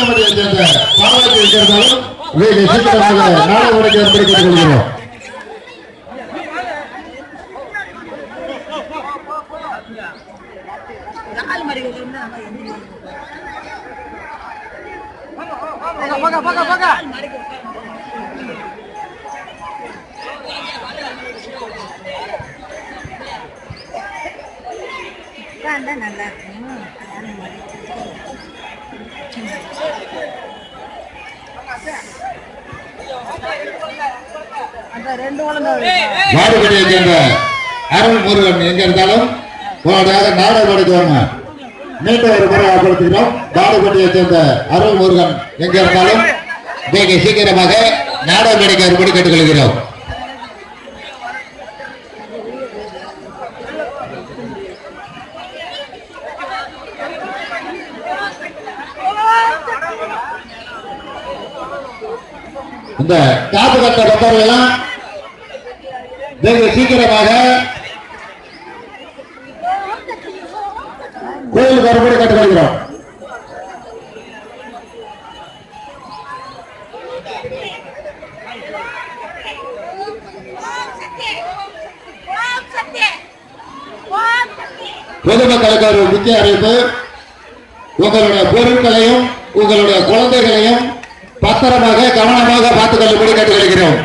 அரக்கமணியை சேர்ந்த பாலாஜி இருக்கிறதாலும் நாடக உடைக்க ஏற்படுத்தி கொள்கிறோம். மாடுபடியை சேர்ந்த அருள் முருகன் எங்க இருந்தாலும் உங்களுடைய நாடக உடைக்க வாங்க மீண்டும் ஒரு முறை ஆப்படுத்துகிறோம் மாடுபடியை சேர்ந்த அருள் முருகன் எங்க இருந்தாலும் வெகு சீக்கிரமாக நாடக உடைக்க ஏற்படி கேட்டுக்கொள்கிறோம். இந்த காப்பு கட்ட பக்தர்களெல்லாம் வெகு சீக்கிரமாக கோயில் ஒருபடி கட்டுக்கொள்கிறோம் பொதுமக்களுக்கு ஒரு முக்கிய அறிவிப்பு உங்களுடைய பொருட்களையும் உங்களுடைய குழந்தைகளையும் பத்திரமாக கவனமாக பார்த்துக் கொள்ளும்படி கேட்டுக்கொள்கிறோம்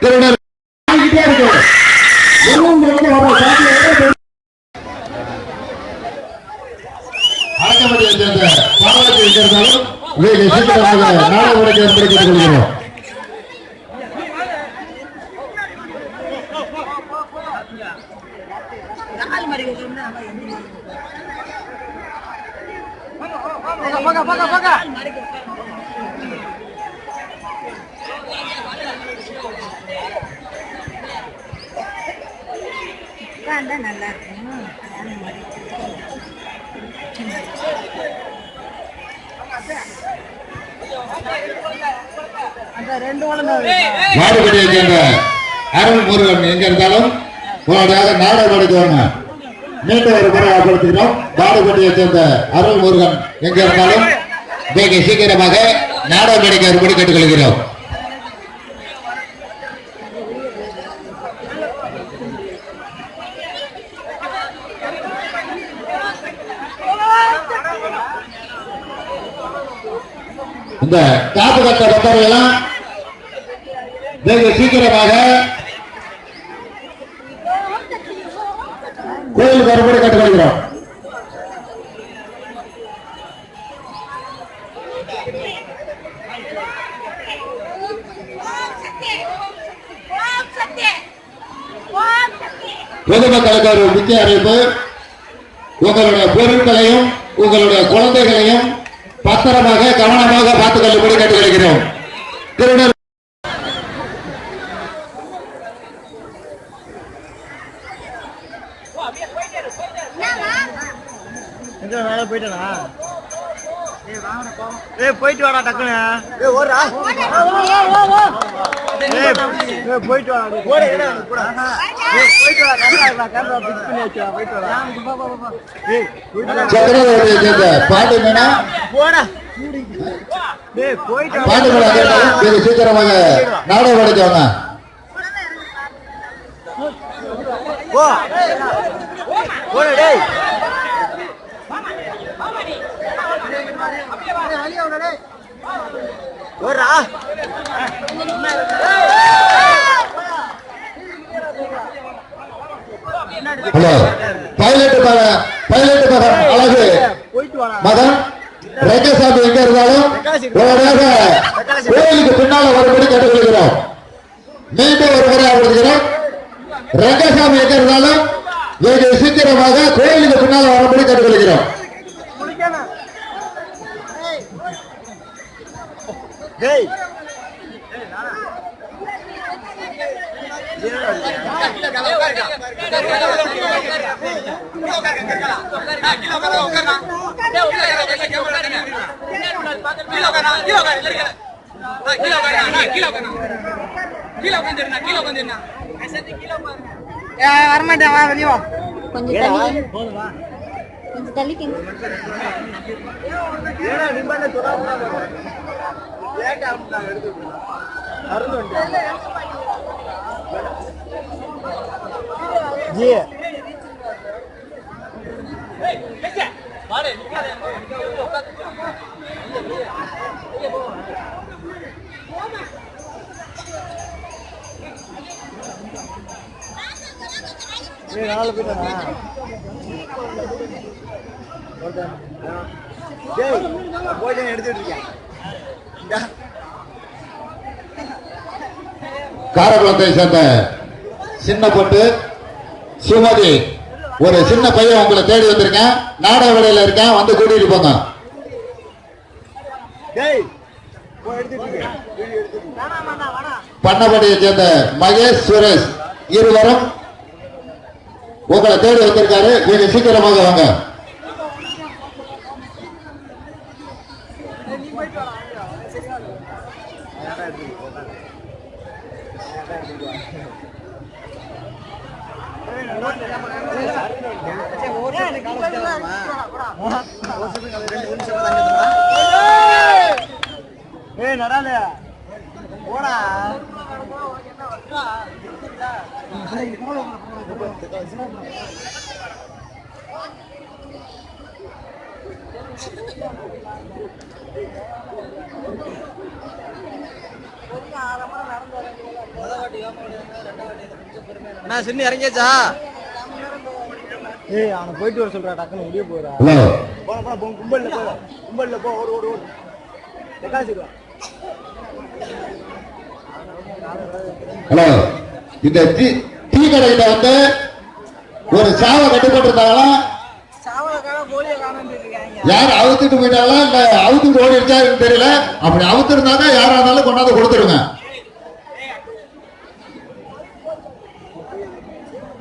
திருடர் ஆகிட்டே இருக்கு. எல்லாம் இருந்து வர மாடுபடியை சேர்ந்த அருள் முருகன் எங்க இருந்தாலும் உங்களுடைய நாடக உடைக்க வாங்க. மீண்டும் ஒரு முறை ஆப்படுத்துகிறோம் மாடுபடியை சேர்ந்த அருள் முருகன் எங்க இருந்தாலும் வெகு சீக்கிரமாக நாடக உடைக்க ஏற்படி கேட்டுக்கொள்கிறோம் இந்த காப்பு கட்ட பக்தர்கள் எல்லாம் வெகு சீக்கிரமாக கோயிலுக்கு ஒருபடி கட்டுக்கொள்கிறோம் பொதுமக்களுக்கு ஒரு முக்கிய அறிவிப்பு. உங்களுடைய பொருட்களையும் உங்களுடைய குழந்தைகளையும் பத்திரமாக கவனமாக பார்த்துக் கொள்ளும்படி கேட்டுக் கொள்கிறோம் எங்க மேல போயிட்டா ஏய் போயிட்டு வாடா டக்குனு. ஏய் போயிட்டு வாடா போயிட்டு வாடா கேமரா கேமரா பிக்ஸ் பண்ணி வச்சா போயிட்டு வாடா பா பா பா ஏய் போயிட்டு வாடா சக்கரவர்த்தியை சேர்ந்த பாண்டி மீனா போடா ஏய் போயிட்டு வாடா பாண்டி மீனா கேட்டாலும் வெகு சீக்கிரமாக நாடகம் உடைக்கவங்க போ போடா டேய் ஓடுறா ஹலோ பைலட் மகன் பைலட் மகன் அழகு. போயிட்டு வாடா மகன் ரெங்கசாமி எங்க இருந்தாலும் உடனடியாக கோயிலுக்கு பின்னால வரும்படி கேட்டுக்கொள்கிறோம். மீண்டும் ஒரு முறை ஆடுகிறோம் ரெங்கசாமி எங்க இருந்தாலும் வெகு சீக்கிரமாக கோயிலுக்கு பின்னால வரும்படி கேட்டுக்கொள்கிறோம். டேய். வரமாட்டேன் வா வெளியே வா. கொஞ்சம் போதுமா கொஞ்சம் தள்ளிக்கங்க லேட் ஆகும் நான் வந்து ஜி நாலு பேர் டேய் போய் எடுத்துட்டு இருக்கேன். காரக்குளத்தை சேர்ந்த சின்ன பொட்டு சுமதி. ஒரு சின்ன பையன் உங்களை தேடி வந்திருக்கேன். நாடக வேலையில இருக்கேன். வந்து கூட்டிட்டு போங்க. பண்ணபடியை சேர்ந்த மகேஷ் சுரேஷ் இருவரும் உங்களை தேடி வந்திருக்காரு. நீங்க சீக்கிரமாக வாங்க அதான் எடுத்துட்டு போ, அதான். அதான் எடுத்துட்டு வா. ஏய் நடால போடா. நான் சின்ன இறங்கியாச்சா? ஏய் அவனை போயிட்டு வர சொல்றா டக்குன்னு முடிய போறா. போன போன போ கும்பல்ல போ கும்பல்ல போ ஓடு ஓடு ஓடு. எக்காசிடுவா ஹலோ. இந்த டீ டீ வந்து ஒரு சாவை கட்டுப்பட்டிருந்தாங்களா யார் அவுத்துட்டு போயிட்டாங்களா? இல்ல அவுத்துட்டு ஓடிடுச்சா தெரியல. அப்படி அவுத்திருந்தாங்க யாரா இருந்தாலும் கொண்டாந்து கொடுத்துருங்க.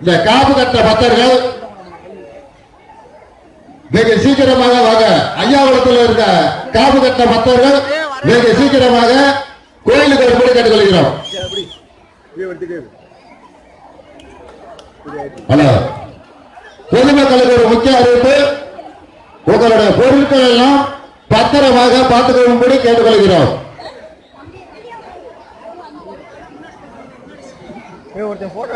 இந்த காப்பு கட்ட பக்தர்கள் வெகு சீக்கிரமாக வாங்க. ஐயாவளத்தில் இருக்க காப்பு கட்ட பக்தர்கள் வெகு சீக்கிரமாக கோயிலுக்கு ஒரு படி கேட்டுக்கொள்கிறோம். பொதுமக்களுக்கு ஒரு முக்கிய அறிவிப்பு. உங்களுடைய பொருட்கள் எல்லாம் பத்திரமாக பார்த்துக்கொள்ளும்படி கேட்டுக்கொள்கிறோம். ஒருத்தன் போட்டோ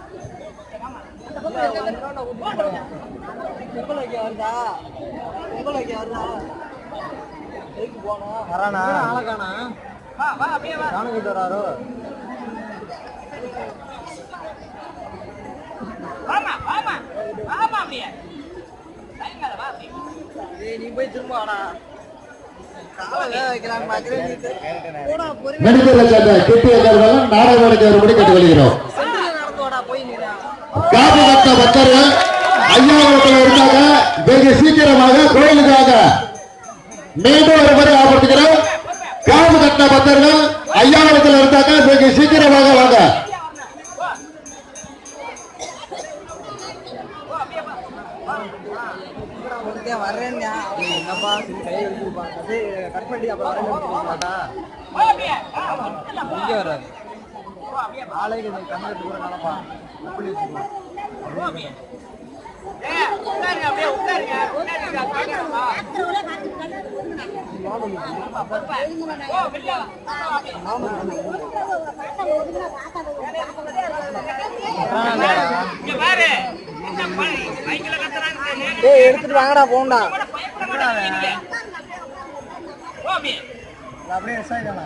வாழடா பொங்கலுக்கு வருதா பொங்கலுக்கு வருதா எதுக்கு போனோம் வரானா? ஆளக்கானா நானும் கிட்ட வராரோ? ஏய் நீ போய் திரும்ப வாடா காலை வேக வைக்கலாம்னு நீ போய் திரும்ப மெடிக்கல் சேர்ந்த கிட்டிய கருவெல்லாம் நாடகவாடிக்கு ஒருபடி கேட்டுக்கொள்கிறோம். செந்தில நடந்து வாடா போய் நீடா காப்பு கட்ட பக்தர்கள் ஐயாவளத்தில் இருந்தாங்க வெகு சீக்கிரமாக கோயிலுக்காக மீண்டும் ஒரு முறை ஆபத்துக்கிறோம். காப்பு கட்ட பக்தர்கள் ஐயாவளத்தில் இருந்தாங்க வெகு சீக்கிரமாக வாங்க. ஒருத்தன் வர்றேன்னா என்னப்பா கை எடுத்துருப்பாங்க கட் பண்ணி அப்புறம் வரேன்னு மாட்டா இங்கே வராது ஆளைக்கு கண்ணு கூட நினப்பா ஏய் எடுத்துட்டு வாங்கடா போண்டா அப்படியே எஸ் ஆயிட்டானா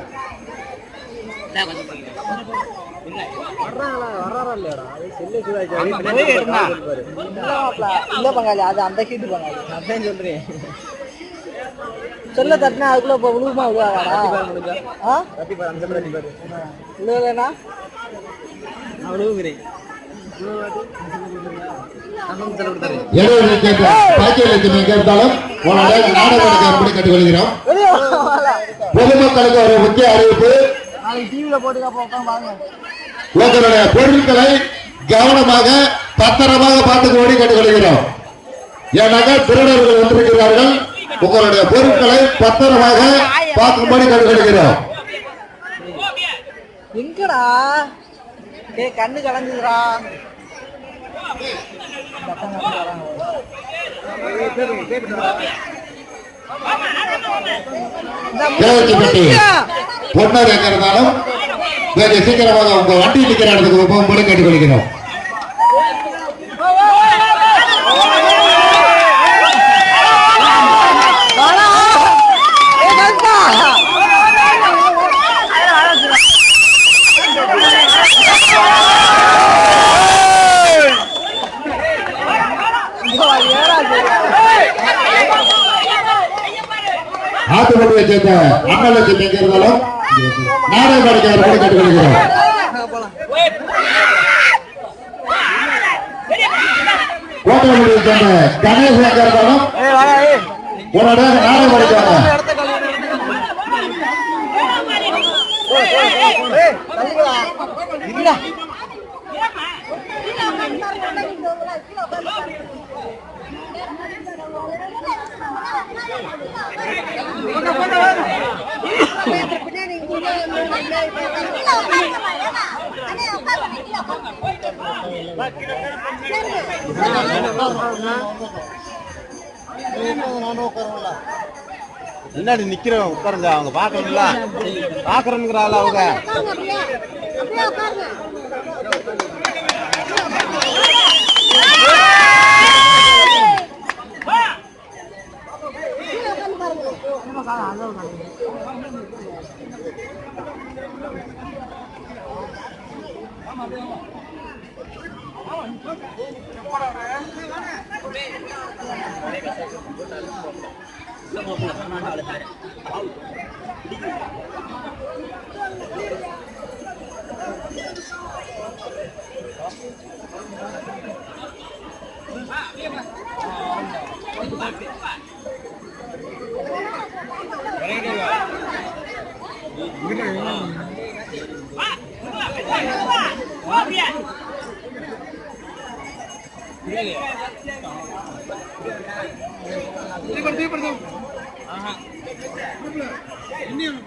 இல்ல பங்காளி? அது அந்த ஹீட்டு பங்காளி. அதான் சொல்றேன். சொல்ல தட்டினா அதுக்குள்ள இப்போ விழுகுமா விழுவாடா ஆ? வாடா. பொதுமக்களுக்கு ஒரு முக்கிய அறிவிப்பு. நாளைக்கு டிவில போட்டுக்க பாருங்க. உங்களுடைய பொருட்களை கவனமாக பத்திரமாக பார்த்துக்கொண்டு கேட்டுக்கொள்கிறோம். ஏன்னாக்க திருடர்கள் வந்திருக்கிறார்கள். உங்களுடைய பொருட்களை பத்திரமாக பார்க்கும்படி கேட்டுக்கொள்கிறோம். எங்கடா? டேய் கண்ணு கலங்குதுடா. பொன்னர் எங்க இருந்தாலும் கொஞ்சம் சீக்கிரமாக உங்க வண்டி நிக்கிற இடத்துக்கு போகும்படி கேட்டுக்கொள்கிறோம் ஆத்துப்பட்டியை சேர்ந்த அன்னலட்சுமி எங்க இருந்தாலும் நாடகம் படிக்கிறவர்கள் கேட்டுக்கொள்கிறோம் கோட்டையை சேர்ந்த கணேசன் எங்க இருந்தாலும் ஏய் வாடா ஏய் உடனே நாடகம் படிக்கிறாங்க முன்னாடி நிக்கிறவன் உட்காருங்க அவங்க பாக்குறீங்கள பாக்குறேங்கிறாள் அவங்க? cá lá rơm Thank you. இன்னும்